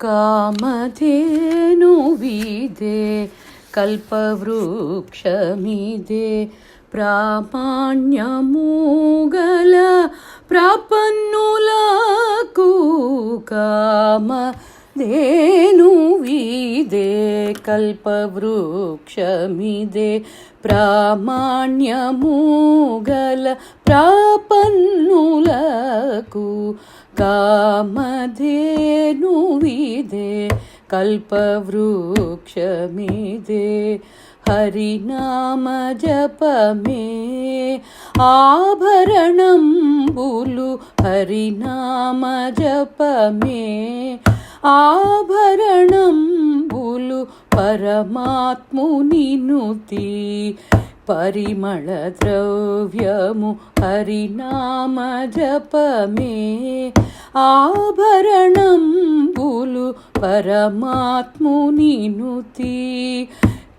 కామధేనువిదే కల్పవృక్షమిదే ప్రామాణ్యముగల ప్రపన్నులకు కామ ధేనువిదే కల్పవృక్షమిదే. ప్రామాణ్యముగల ప్రాపన్నులకు కామధేనువిదే కల్పవృక్షమిదే. హరినామ జపమే ఆభరణంబులు హరినామ జపమే. ఆభరణంబులు పరమాత్ముని నుతి పరిమళ ద్రవ్యము హరినామ జపమే. ఆభరణంబులు పరమాత్ముని నుతి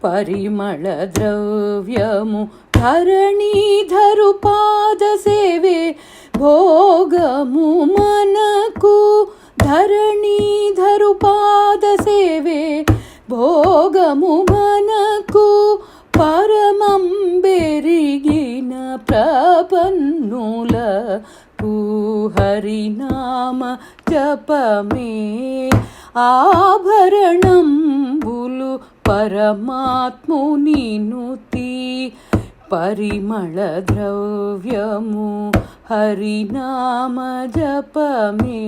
పరిమళ ద్రవ్యము ధరణీధరు పాద సేవే. భోగము మనకు ధరణీధరుపాద సేవే భోగము మనకు పరమం బెరిగిన ప్రపన్నులకు హరినామ జపమే. ఆభరణంబులు పరమాత్ముని నుతి పరిమళ ద్రవ్యము హరినామ జపమే.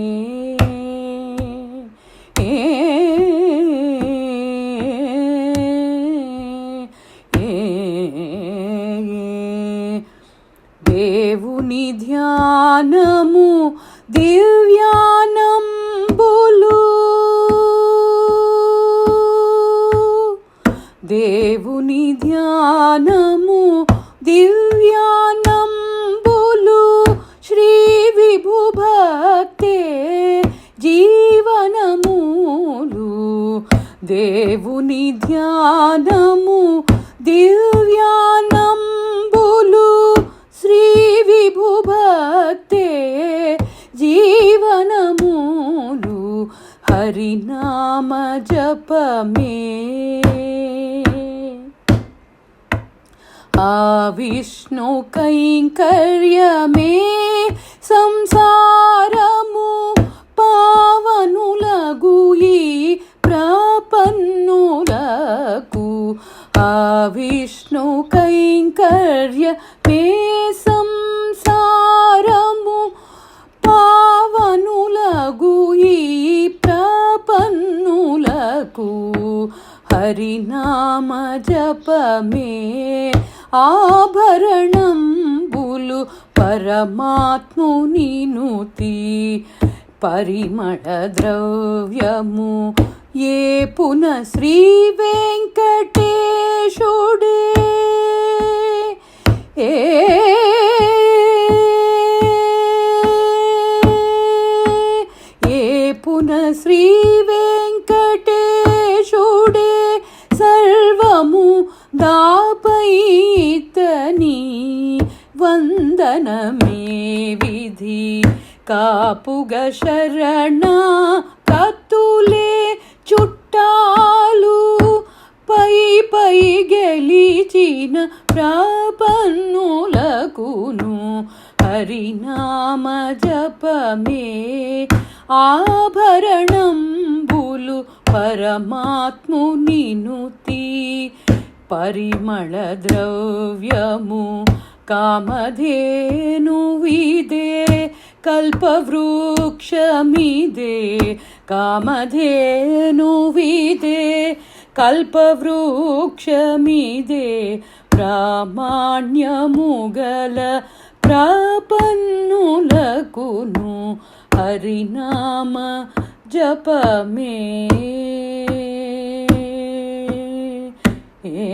దేవుని ధ్యానము దివ్యానంబులు. దేవుని ధ్యానము దివ్యానంబులు. శ్రీ విభు భక్తే జీ దేవుని ధ్యానము దివ్యానంబులు శ్రీ విభుభక్తే జీవనములు హరినామ జపమే. ఆ విష్ణు కైంకర్యమే ఆ విష్ణు కైంకర్యమే సంసారము పావనులగు ఈ ప్రపన్నులకు హరినామ జపమే ఆభరణం బులు పరమాత్ముని నుతి పరిమళ ద్రవ్యము ఏ పున శ్రీ వెంకటేశుడే ఏ. ఏ పున శ్రీ వెంకటేశుడే సర్వము దాపైతని వందనమే విధి. కాపుగ శరణ కత్తులే చుట్టాలు గెలిచిన ప్రపన్నులకును హరినామ జపమే. ఆభరణంబులు పరమాత్ముని నుతి పరిమళ ద్రవ్యము కామధేను విదే కల్పవృక్షమిదే కామధేను విదే కల్పవృక్షమిదే ప్రామాణ్యముగల ప్రాపన్నులకును హరినామ జపమే. ఏ